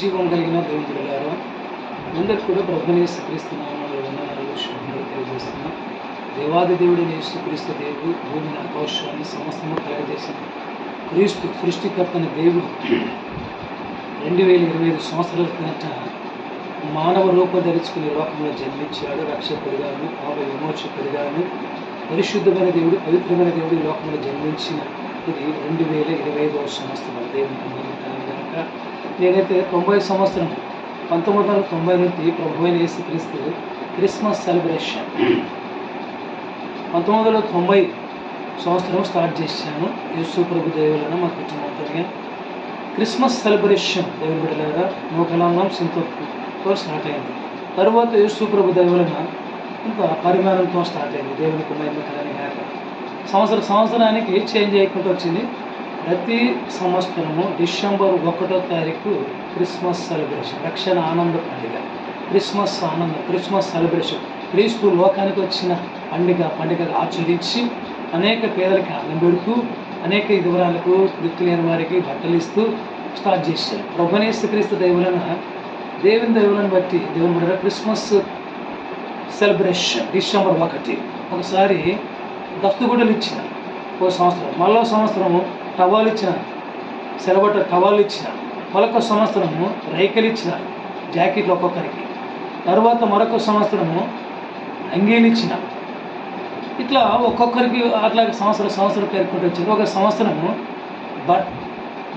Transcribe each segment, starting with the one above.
జీవం కలిగిన దేవుడు గారు. అందరికి కూడా ప్రభుని క్రీస్తు వందనాలు శుభములు తెలియజేస్తున్నాం. దేవాది దేవుడిని యేసుక్రీస్తు దేవుడు భూమిని ఆకాశాన్ని సమస్తము కలగజేసిన క్రీస్తు సృష్టికర్తన దేవుడు రెండు వేల ఇరవై ఐదు సంవత్సరాల కిందట మానవ రూపం ధరించుకుని లోకంలో జన్మించాడు రక్షకుడిగాను పాప విమోచకుడిగాను. పరిశుద్ధమైన దేవుడు పవిత్రమైన దేవుడు లోకంలో జన్మించిన ఇది రెండు వేల ఇరవై ఐదవ సంవత్సరం. దేవుని కనుక నేనైతే తొంభై సంవత్సరం పంతొమ్మిది వందల తొంభై నుండి ప్రభు అయిన యేసుక్రీస్తు క్రిస్మస్ సెలబ్రేషన్ పంతొమ్మిది వందల తొంభై సంవత్సరం స్టార్ట్ చేశాను. యేసు ప్రభు దేవులను వచ్చిన కుటుంబంతో క్రిస్మస్ సెలబ్రేషన్. దేవుని బిడ్డలారా నూకలాంగం సింతోతో స్టార్ట్ అయింది. తర్వాత యేసు ప్రభు దేవులన ఇంకా పరిమాణంతో స్టార్ట్ అయింది. దేవునికి మహిమకరని కాక సంవత్సర సంవత్సరానికి చేంజ్ అయ్యకుండా వచ్చింది. ప్రతి సంవత్సరము డిసెంబర్ ఒకటో తారీఖు క్రిస్మస్ సెలబ్రేషన్ రక్షణ ఆనంద పండుగ. క్రిస్మస్ ఆనంద క్రిస్మస్ సెలబ్రేషన్. క్రీస్తు లోకానికి వచ్చిన పండుగ పండుగ ఆచరించి అనేక పేదలకి అన్నం పెడుతూ అనేక దృక్తి లేని వారికి బట్టలు ఇస్తూ స్టార్ట్ చేశారు. ప్రభునేస్తు క్రీస్తు దేవులన దేవుని దేవులను బట్టి దేవుని బిడ్డ క్రిస్మస్ సెలబ్రేషన్ డిసెంబర్ ఒకటి. ఒకసారి దస్తుగుడ్డలు ఇచ్చిన ఓ సంవత్సరం మళ్ళో సంవత్సరము టవాలు ఇచ్చిన సెలబట్ట టవాలు ఇచ్చిన మరొక సంవత్సరము రైకలు ఇచ్చిన జాకెట్లు ఒక్కొక్కరికి. తర్వాత మరొక సంవత్సరము అంగీలు ఇచ్చిన ఇట్లా ఒక్కొక్కరికి అట్లా సంవత్సరం సంవత్సరం పేర్కొంటూ వచ్చారు ఒక సంవత్సరము బట్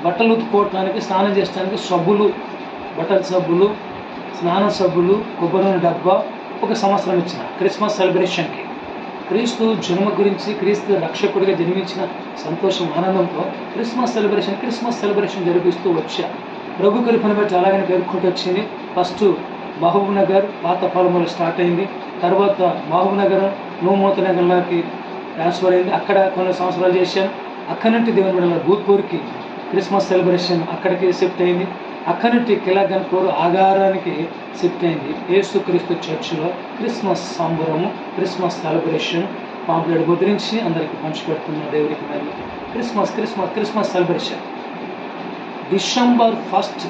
బట్టలు ఉతుకోవటానికి స్నానం చేయడానికి సబ్బులు బట్టల సబ్బులు స్నాన సబ్బులు కొబ్బరి డబ్బా ఒక సంవత్సరం ఇచ్చిన. క్రిస్మస్ సెలబ్రేషన్కి. క్రీస్తు జన్మ గురించి క్రీస్తు రక్షకుడిగా జన్మించిన సంతోషం ఆనందంతో క్రిస్మస్ సెలబ్రేషన్ క్రిస్మస్ సెలబ్రేషన్ జరిపిస్తూ వచ్చా. ప్రభు కృపను బట్టి అలాగనే పేర్కొంటూ వచ్చింది. ఫస్ట్ మహబూబ్ నగర్ పాత పొలములు స్టార్ట్ అయింది. తర్వాత మహబూబ్ నగర్ నూమూత నగర్లోకి ట్రాన్స్ఫర్ అయింది. అక్కడ కొన్ని సంవత్సరాలు చేశాను. అక్కడి నుండి దేవుని బిడ్డల భూత్పూర్కి క్రిస్మస్ సెలబ్రేషన్ అక్కడికి షిఫ్ట్ అయింది. అక్కడి నుండి కిలాగన్పూర్ ఆగారానికి షిఫ్ట్ అయింది. యేసుక్రీస్తు చర్చిలో క్రిస్మస్ సంబరము క్రిస్మస్ సెలబ్రేషన్. పాంప్లెట్ ముద్రించి అందరికి పంచిపెడుతున్న దేవుడికి మరి Christmas Christmas Christmas celebration December first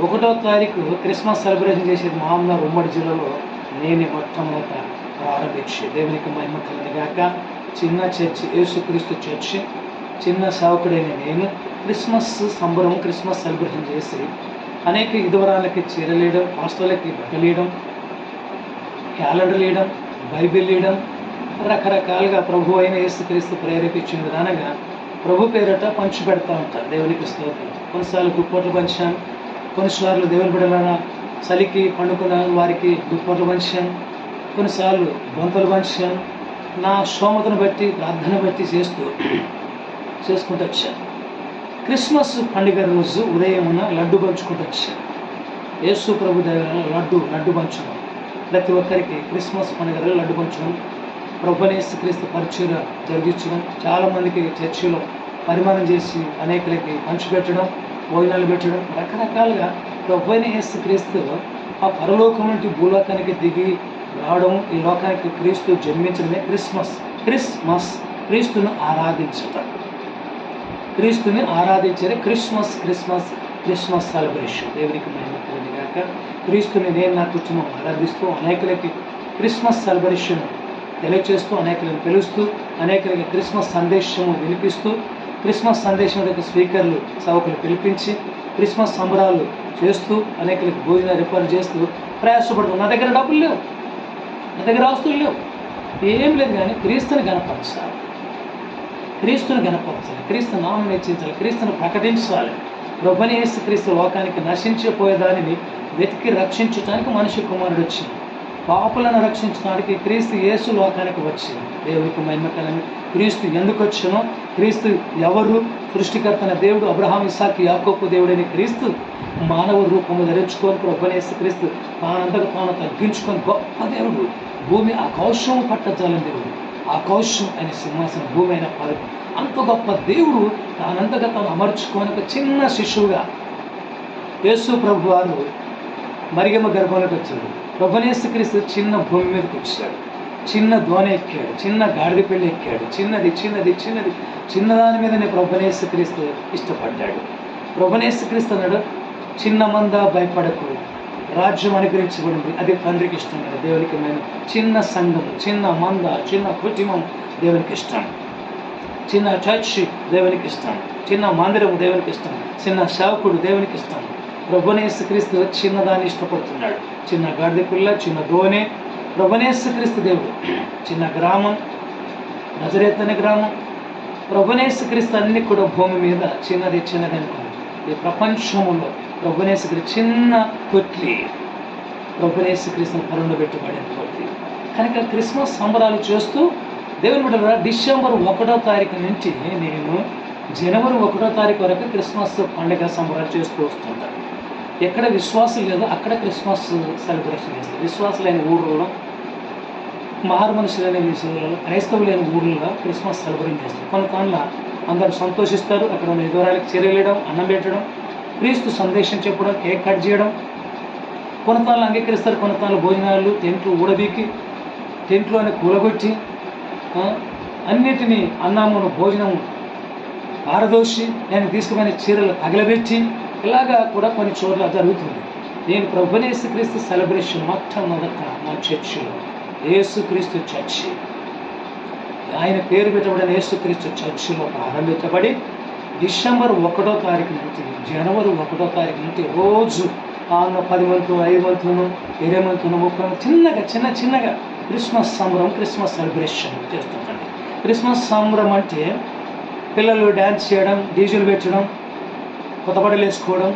ఒకటో తారీఖు క్రిస్మస్ సెలబ్రేషన్ చేసేది మామూలు ఉమ్మడి జిల్లాలో నేనే మొట్టమొదట ప్రారంభించి దేవునికి మహిమ కలిగాక చిన్న చర్చి యేసుక్రీస్తు చర్చి చిన్న సేవకుడైన నేను క్రిస్మస్ సంబరం క్రిస్మస్ సెలబ్రేషన్ చేసి అనేక ఇదివరాలకి చీరలేయడం హాస్టల్కి బట్టలేయడం క్యాలెండర్ వేయడం బైబిల్ వేయడం రకరకాలుగా ప్రభు అయిన యేసుక్రీస్తు ప్రేరేపించిన విధానంగా ప్రభు పేరట పంచి పెడతా ఉంటారు. దేవునికి స్తోత్రం. కొన్నిసార్లు దుప్పట్లు పంచాను కొన్నిసార్లు దేవుని బిడ్డల చలికి పండుకున్న వారికి దుప్పట్లు పంచాను కొన్నిసార్లు బొంతలు పంచాను నా స్తోమతను బట్టి ప్రార్థన బట్టి చేస్తూ చేసుకుంటూ వచ్చాను క్రిస్మస్ పండుగ రోజు ఉదయమున లడ్డు పంచుకుంటూ వచ్చాను యేసు ప్రభు దగ్గర లడ్డు లడ్డు పంచడం ప్రతి ఒక్కరికి క్రిస్మస్ పండుగ లడ్డు పంచడం ప్రభునేసు క్రీస్తు పరిచయ జరిగించడం చాలామందికి చర్చిలో పరిమాణం చేసి అనేకులకి పంచిపెట్టడం భోజనాలు పెట్టడం రకరకాలుగా ప్రభుని యేసు క్రీస్తు ఆ పరలోకం నుండి భూలోకానికి దిగి రావడం ఈ లోకానికి క్రీస్తు జన్మించడమే క్రిస్మస్. క్రిస్మస్ క్రీస్తును ఆరాధించటం క్రీస్తుని ఆరాధించే క్రిస్మస్ క్రిస్మస్ క్రిస్మస్ సెలబ్రేషన్. దేవునికి మహిమ గాక క్రీస్తుని నేను నా కుటుంబం ఆరాధిస్తూ అనేకులకి క్రిస్మస్ సెలబ్రేషన్ తెలియచేస్తూ అనేకులను పిలుస్తూ అనేకులకి క్రిస్మస్ సందేశము వినిపిస్తూ క్రిస్మస్ సందేశం యొక్క స్పీకర్లు సభకులు పిలిపించి క్రిస్మస్ సంబరాలు చేస్తూ అనేకులకు భోజన రిఫర్ చేస్తూ ప్రయాసపడుతుంది నా దగ్గర డబ్బులు లేవు. నా దగ్గర ఆస్తులు లేవు. ఏం లేదు కానీ క్రీస్తుని కనపరచాలి క్రీస్తుని కనపరచాలి క్రీస్తు నామం హెచ్చించాలి. క్రీస్తుని ప్రకటించాలి. ప్రభుని క్రీస్తు లోకానికి నశించిపోయేదానిని వెతికి రక్షించడానికి మనిషి కుమారుడు వచ్చింది పాపులను రక్షించడానికి క్రీస్తు యేసు లోకానికి వచ్చింది దేవునికి మహిమకలని క్రీస్తు ఎందుకు వచ్చానో క్రీస్తు ఎవరు? సృష్టికర్తన దేవుడు అబ్రహాం ఇసాక్ యాకోపు దేవుడైన క్రీస్తు మానవ రూపము ధరించుకొని ప్రభునేసు క్రీస్తు తానంతకు తాను తగ్గించుకొని గొప్ప దేవుడు. భూమి ఆకాశం పట్టజాలని దేవుడు. ఆకాశం అనే సింహాసనం భూమి అయిన పదవి అంత గొప్ప దేవుడు తానంతగా తాను అమర్చుకొని ఒక చిన్న శిశువుగా యేసు ప్రభు వారు మరిగమ్మ గర్భంలోకి వచ్చాడు. ప్రభునేసుక్రీస్తు చిన్న భూమి మీదకి వచ్చాడు. చిన్న దోణ ఎక్కాడు. చిన్న గాడిద పెళ్ళి ఎక్కాడు. చిన్నది చిన్నది చిన్నది. చిన్నదాని మీదనే ప్రభునేసుక్రీస్తు ఇష్టపడ్డాడు. ప్రభునేసుక్రీస్తు అన్నాడు చిన్న మంద భయపడకు. రాజ్యం అనుగ్రహించబడింది. అది తండ్రికి ఇష్టం కదా. దేవునికి మేము చిన్న సంఘం చిన్న మంద చిన్న కుటుంబం దేవునికి ఇష్టం. చిన్న చర్చ్ దేవునికి ఇష్టం. చిన్న మందిరం దేవునికి ఇష్టం. చిన్న సేవకుడు దేవునికి ఇష్టం. ప్రభునేసుక్రీస్తు చిన్నదాన్ని ఇష్టపడుతున్నాడు. చిన్న గాడిద పిల్ల చిన్న దోణి ప్రభునేసు క్రీస్తు దేవుడు. చిన్న గ్రామం నజరేత్ అనే గ్రామం. ప్రభునేసు క్రీస్తు అన్ని కూడా భూమి మీద చిన్నది చిన్నది అనుకున్నాడు ఈ ప్రపంచంలో ప్రభునేశ్వరి చిన్న కొట్లి ప్రభునేసు క్రీస్తుని కరుణ పెట్టుబడిన కొట్లి. కనుక క్రిస్మస్ సంబరాలు చేస్తూ దేవుని బిడ్డ డిసెంబర్ ఒకటో తారీఖు నుంచి నేను జనవరి ఒకటో తారీఖు వరకు క్రిస్మస్ పండుగ సంబరాలు చేస్తూ వస్తుంటాను. ఎక్కడ విశ్వాసం లేదో అక్కడ క్రిస్మస్ సెలబ్రేషన్ చేస్తారు. విశ్వాసం లేని ఊళ్ళలో మారు మనుషులైన క్రైస్తవులు క్రైస్తవులైన ఊళ్ళలో క్రిస్మస్ సెలబ్రేట్ చేస్తారు. కొన్ని కాళ్ళ అందరూ సంతోషిస్తారు అక్కడ ఉన్న ఎదురాలకు చెరవేయడం అన్నం పెట్టడం క్రీస్తు సందేశం చెప్పడం కేక్ కట్ చేయడం. కొనతాళ్ళు అంగీకరిస్తారు కొనతాళ్ళు భోజనాలు టెంట్లు ఊడబీకి టెంట్లోనే కూలగొట్టి అన్నిటినీ అన్నామును భోజనము పారదోషి నేను తీసుకుపోయిన చీరలు తగలబెట్టి ఇలాగా కూడా కొన్ని చోట్ల జరుగుతుంది. నేను ప్రభునేసుక్రీస్తు సెలబ్రేషన్ మొట్టమొదట మా చర్చిలో యేసుక్రీస్తు చర్చి ఆయన పేరు పెట్టబడిన యేసుక్రీస్తు చర్చిలో ప్రారంభించబడి డిసెంబర్ ఒకటో తారీఖు నుంచి జనవరి ఒకటో తారీఖు నుంచి రోజు ఆమె పది మంతు ఐదు మంతును ఇరవై మంతును ముప్పై చిన్నగా చిన్న చిన్నగా క్రిస్మస్ సంబరం క్రిస్మస్ సెలబ్రేషన్ చేస్తుందండి క్రిస్మస్ సంబరం అంటే పిల్లలు డ్యాన్స్ చేయడం డీజిల్ పెట్టడం కొత్త బట్టలు వేసుకోవడం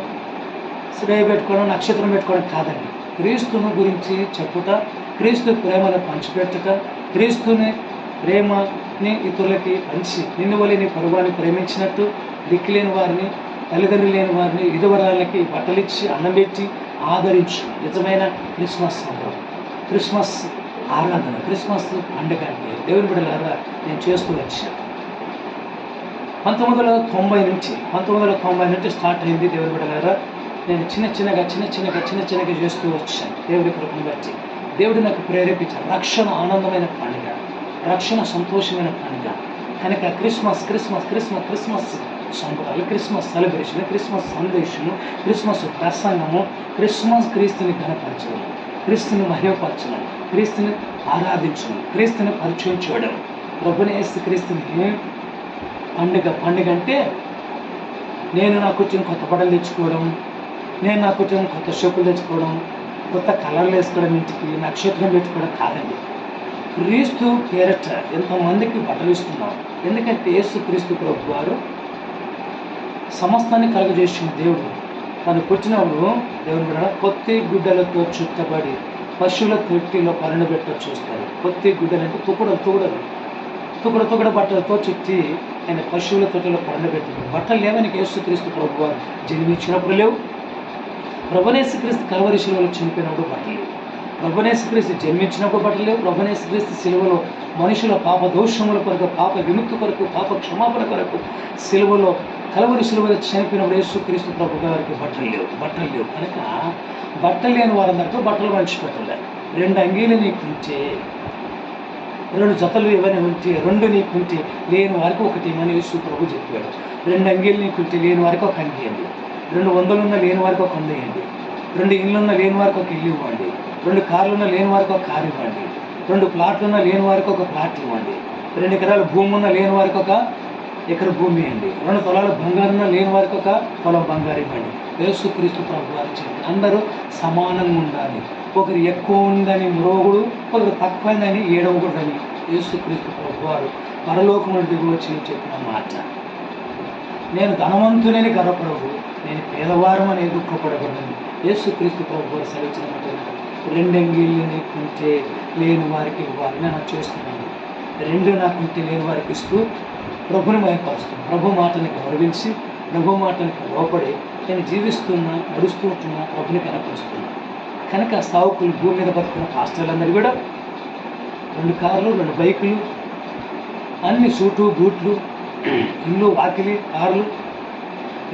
శ్రేయ పెట్టుకోవడం నక్షత్రం పెట్టుకోవడం కాదండి. క్రీస్తుని గురించి చెప్పుట క్రీస్తు ప్రేమను పంచిపెట్టుట క్రీస్తుని ప్రేమని ఇతరులకి పంచి నిన్ను వల్ల నీ పరువాన్ని ప్రేమించినట్టు దిక్కులేని వారిని తల్లిదండ్రులు లేని వారిని ఇదివరాలకి బట్టలిచ్చి అన్నం పెట్టి ఆదరించు. నిజమైన క్రిస్మస్ సంబరం. క్రిస్మస్ ఆరాధన క్రిస్మస్ పండుగ అంటే దేవుని బిడ్డలారా నేను చేస్తూ వచ్చాను. పంతొమ్మిది వందల తొంభై నుంచి పంతొమ్మిది వందల తొంభై నుంచి స్టార్ట్ అయింది దేవుని బిడ్డలారా. నేను చిన్న చిన్నగా చిన్న చిన్నగా చిన్న చిన్నగా చేస్తూ వచ్చాను దేవుడి కృపను బట్టి. దేవుడు నాకు ప్రేరేపించాను రక్షణ ఆనందమైన పండుగ. రక్షణ సంతోషమైన పండుగ. కనుక క్రిస్మస్ క్రిస్మస్ క్రిస్మస్ క్రిస్మస్ సంబరాలు క్రిస్మస్ సెలబ్రేషన్ క్రిస్మస్ సందేశము క్రిస్మస్ ప్రసంగము క్రిస్మస్ క్రీస్తుని ఘనపరచడం క్రీస్తుని మహిమపరచడం క్రీస్తుని ఆరాధించడం క్రీస్తుని పరిచయం చేయడం. ప్రభునేసి క్రీస్తుని పండుగ పండుగ అంటే నేను నాకు వచ్చిన కొత్త బట్టలు తెచ్చుకోవడం నేను నా వచ్చిన కొత్త షోకులు తెచ్చుకోవడం కొత్త కలర్లు వేసుకోవడం ఇంటికి నక్షత్రం పెట్టుకోవడం కాదండి. క్రీస్తు పేరట ఎంతమందికి బట్టలు ఇస్తున్నారు. ఎందుకంటే యేసు క్రీస్తు ప్రభు వారు సమస్తాన్ని కలుగజేసిన దేవుడు. తను పుట్టినప్పుడు దేవుని కూడా కొత్త గుడ్డలతో చుట్టబడి పశువుల తొట్టిలో పరిణబెట్ట చూస్తారు. కొత్త గుడ్డలు అంటే తుకుడలు తుకుడలు తుకుడ తుకుడ బట్టలతో చుట్టి ఆయన పశువుల తొట్టిలో పరణబెట్టారు బట్టలు లేవని యేసుక్రీస్తు ప్రభు వారు జన్మించినప్పుడు లేవు. ప్రభునేసుక్రీస్తు కలవరి శిలువలో చనిపోయినప్పుడు బట్టలు లేవు. ప్రభునేసుక్రీస్తు జన్మించినప్పుడు బట్టలు లేవు. ప్రభునేసుక్రీస్తు శిలువలో మనుషుల పాప దోషముల కొరకు పాప విముక్తి కొరకు పాప క్షమాపణ కొరకు శిలువలో కలవరి శిలువలో చనిపోయినప్పుడు యేసుక్రీస్తు ప్రభు గారికి బట్టలు లేవు. బట్టలు లేవు. కనుక బట్టలు లేని వారందరితో బట్టలు పంచిపెట్టలేదు రెండు అంగీలు నీకుంటే రెండు జతలు ఏమైనా ఉంచి రెండు నీకుంటే లేని వారికి ఒకటి ఇమ్మని యేసు ప్రభు చెప్పాడు. రెండు అంగీలు నీకుంటే లేని వారికి ఒక అంగి ఇవ్వండి రెండు వందలున్న లేని వారికి ఒక వందేయండి రెండు ఇళ్ళున్న లేని వారికి ఒక ఇల్లు ఇవ్వండి. రెండు కార్లున్న లేని వారికి ఒక కారు ఇవ్వండి. రెండు ప్లాట్లున్న లేని వారికి ఒక ప్లాట్ ఇవ్వండి. రెండు ఎకరాల భూమి ఉన్న లేని వారికి ఒక ఎకర భూమి ఇవ్వండి. రెండు పొలాల బంగారున్న లేని వారికి ఒక పొలం బంగారు ఇవ్వండి. యేసుక్రీస్తు ప్రభు వారు అందరూ సమానంగా ఉండాలి. ఒకరు ఎక్కువ ఉందని మ్రోగుడు ఒకరు తక్కువైందని ఏడవకూడదని యేసుక్రీస్తు ప్రభు వారు పరలోకముల దిగువ చెప్పిన మాట. నేను ధనవంతునని గర్వపడవు నేను పేదవారం అనే దుఃఖపడకూడదని యేసుక్రీస్తు ప్రభు వారు సెలవించిన మాట రెండంగిళ్ళు నీకుంటే లేని వారికి ఇవ్వాలి. నేను చేస్తున్నాను. రెండు నాకుంటే లేని వారికి ఇస్తూ ప్రభుని మయపరుస్తాను ప్రభు మాటని గౌరవించి ప్రభు మాటని లోపడి నేను జీవిస్తున్నా నడుస్తూ ఉంటున్నా ప్రభుని కనపరుస్తున్నా. కనుక సావుకులు భూమి మీద బతుకున్న పాస్టర్లందరూ కూడా రెండు కార్లు రెండు బైకులు అన్ని సూటు బూట్లు ఇల్లు వాకిలి కార్లు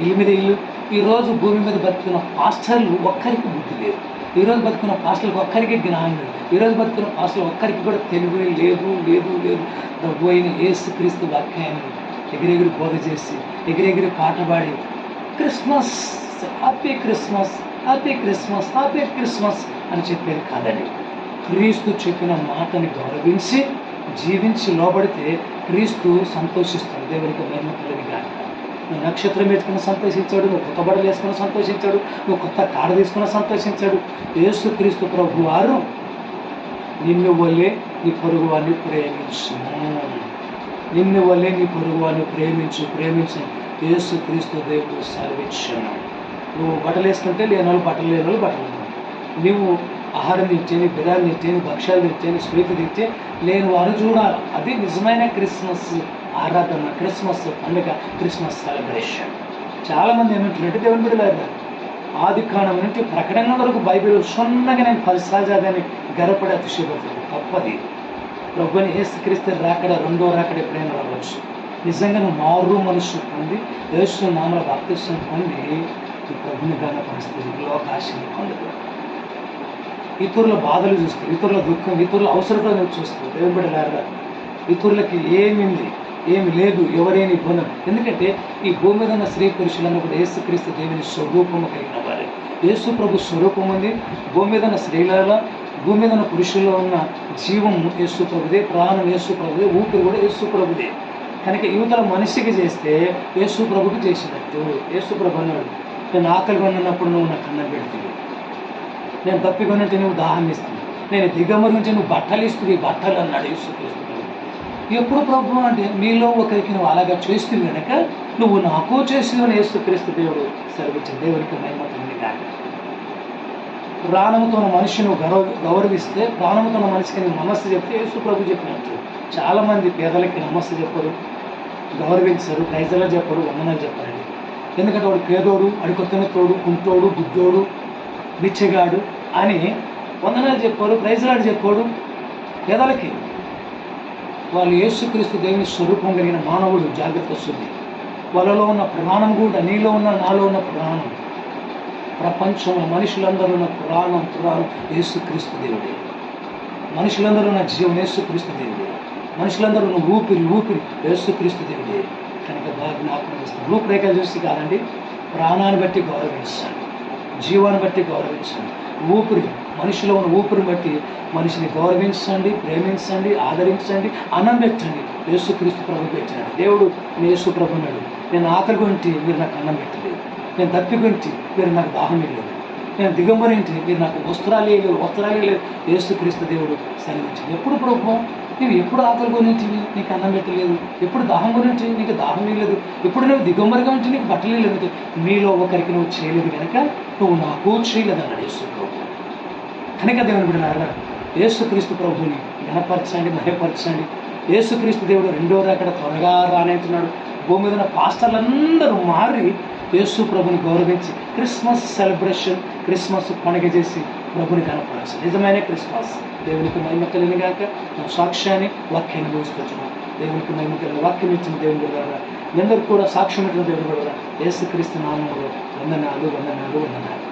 ఇల్లు మీద ఇల్లు. ఈరోజు భూమి మీద బతుకున్న పాస్టర్లు ఒక్కరికి బుద్ధి లేదు. ఈరోజు బతుకున్న పాస్టర్లకు ఒక్కరికి జ్ఞానం లేదు. ఈరోజు బతుకున్న పాస్టర్లు ఒక్కరికి కూడా తెలివి లేదు లేదు లేదు. పోయిన ఏసు క్రీస్తు వాక్యాన్ని ఎగిరెగిరి బోధ చేసి ఎగిరెగిరి పాట పాడి Christmas happy Christmas. Happy Christmas happy Christmas అని చెప్పేది కాదండి. క్రీస్తు చెప్పిన మాటని గౌరవించి జీవించి లోబడితే క్రీస్తు సంతోషిస్తాడు. దేవునికి మహిమ కలిగి కానీ నువ్వు నక్షత్రం వేసుకుని సంతోషించాడు నువ్వు కొత్త బడలు వేసుకుని సంతోషించాడు నువ్వు కొత్త కాడ తీసుకుని సంతోషించాడు. యేసు క్రీస్తు ప్రభు వారు నిన్ను వల్లే నీ పొరుగు వారిని ప్రేమించు నిన్ను వల్లే నీ పొరుగు వారిని ప్రేమించు ప్రేమించు. యేసు క్రీస్తు దేవుడు సెలవిచ్చాను నువ్వు బట్టలు వేసుకుంటే లేని వాళ్ళు బట్టలు లేని వాళ్ళు బట్టలు లేని నువ్వు ఆహారం తింటేని బిర్యానీ తింటేని భక్ష్యాలు తింటేని స్వీట్లు తింటే లేని వారు చూడాలి. అది నిజమైన క్రిస్మస్ ఆరాధన క్రిస్మస్ పండుగ క్రిస్మస్ సెలబ్రేషన్ చాలామంది ఏమంటున్నట్టు దేవుని బిడ్డలారు ఆది కాలం నుండి ప్రకటన వరకు బైబిల్ సున్నగా నేను పదిసార్లు చదివాని గర్వపడి అతిశయపడుతుంది తప్పది. ప్రభుని ఏసుక్రీస్తు రాకడ రెండో రాకడ ఎప్పుడైనా రావచ్చు. నిజంగా నువ్వు మారు మనసు పొంది యేసు నామల బాప్తిసం పొంది ఈ ప్రభుని పరిస్థితి లోకాశని ఇతరుల బాధలు చూస్తావు ఇతరుల దుఃఖం ఇతరుల అవసరతలు నువ్వు దేవుని బిడ్డలారా ఇతరులకి ఏమింది? ఏమి లేదు ఎవరేని ఇబ్బంది ఎందుకంటే ఈ భూమి మీద ఉన్న స్త్రీ పురుషులను కూడా యేసుక్రీస్తు దేవుని స్వరూపము కలిగిన వారే. యేసు ప్రభు స్వరూపం ఉంది. భూమి మీద ఉన్న స్త్రీలలో భూమి మీద ఉన్న పురుషుల్లో ఉన్న జీవం యేసు ప్రభుదే ప్రాణం యేసు ప్రభుదే ఊపిరి కూడా యేసు ప్రభుదే. కనుక యువతల మనిషికి చేస్తే యేసు ప్రభుకి చేసినట్టు. యేసు ప్రభు అన్నాడు. నేను ఆకలి కొన్నప్పుడు నువ్వు నాకు అన్నం పెడుతుంది నేను తప్పికొనంటే నువ్వు దాహం ఇస్తుంది నేను దిగమరి నుంచి నువ్వు బట్టలు ఇస్తుంది బట్టలు అన్నాడు యేసుక్రీస్తు ఎప్పుడు ప్రభు అంటే మీలో ఒకరికి నువ్వు అలాగా చేస్తుంది కనుక నువ్వు నాకు చేసిన యేసుక్రీస్తు దేవుడు సరిపించిన దేవుడికి మహిమతుంది కానీ ప్రాణముతో ఉన్న మనిషిని గౌరవ గౌరవిస్తే ప్రాణముతో ఉన్న మనిషికి నేను నమస్తే చెప్తే యేసు ప్రభు చెప్పినట్టు. చాలామంది పేదలకి నమస్తే చెప్పరు గౌరవించరు ప్రైజలా చెప్పరు వందనాలు చెప్పరండి ఎందుకంటే వాడు పేదోడు అడికొత్తన తోడు కుంటోడు బుద్ధోడు బిచ్చగాడు అని వందనాలు చెప్పారు ప్రైజలాడు చెప్పాడు పేదలకి. వాళ్ళు యేసుక్రీస్తు దేవుని స్వరూపం కలిగిన మానవుడు జాగ్రత్త వస్తుంది వాళ్ళలో ఉన్న ప్రాణం కూడా నీలో ఉన్న నాలో ఉన్న ప్రాణం ప్రపంచంలో మనుషులందరూ ఉన్న పురాణం పురాణం యేసుక్రీస్తు దేవుడే. మనుషులందరూ ఉన్న జీవం యేసుక్రీస్తు దేవుడే. మనుషులందరూ ఉన్న ఊపిరి ఊపిరి యేసుక్రీస్తు దేవుడే. కనుక బాగా జ్ఞాపకం చేస్తాను. రూపురేఖలు చూసి కాదండి ప్రాణాన్ని బట్టి గౌరవించాలి. జీవాన్ని బట్టి గౌరవించండి ఊపిరి మనిషిలో ఉన్న ఊపిరిని బట్టి మనిషిని గౌరవించండి ప్రేమించండి ఆదరించండి అన్నం పెట్టండి. యేసుక్రీస్తు ప్రభు పెట్టినాడు. దేవుడు నేను యేసు ప్రభు అన్నాడు నేను ఆకలి గురించి మీరు నాకు అన్నం పెట్టలేదు. నేను తప్పి గురించి మీరు నాకు దాహం ఇవ్వలేదు. నేను దిగంబరింటి మీరు నాకు వస్త్రాలు లేదు వస్త్రాలు లేదు యేసుక్రీస్తు దేవుడు సెలవించింది ఎప్పుడు ప్రభుత్వం నువ్వు ఎప్పుడు ఆకలి కొనింటివి నీకు అన్నం పెట్టలేదు? ఎప్పుడు దాహం గురించి నీకు దాహం లేదు ఎప్పుడు నువ్వు దిగంబరిగా ఉంటే నీకు బట్టలు లేదు మీలో ఒకరికి నువ్వు చేయలేదు కనుక నువ్వు నాకు చేయలేదు అన్నాడు యేసు ప్రభు. కనుక దేవుని బిడ్డారా యేసుక్రీస్తు ప్రభుని గణపరచండి మహపరచండి యేసుక్రీస్తు దేవుడు రెండో అక్కడ త్వరగా రానంటున్నాడు భూమి మీద పాస్టర్లందరూ మారి యేసు ప్రభుని గౌరవించి క్రిస్మస్ సెలబ్రేషన్ క్రిస్మస్ పండుగ చేసి ప్రభుని కనపరచు నిజమైన క్రిస్మస్. దేవునికి మహిమ కలిగిన గాక నా సాక్ష్యాన్ని వాక్యాన్ని భవిస్తున్నాం దేవునికి మహిమ కలిగిన వాక్యం ఇచ్చిన దేవుని బిడ్డలారా మీ కూడా సాక్ష్యం ఇచ్చిన దేవుని కూడా ఏసుక్రీస్తు నామంలో వందనాలు వందనాలు వందనాలు.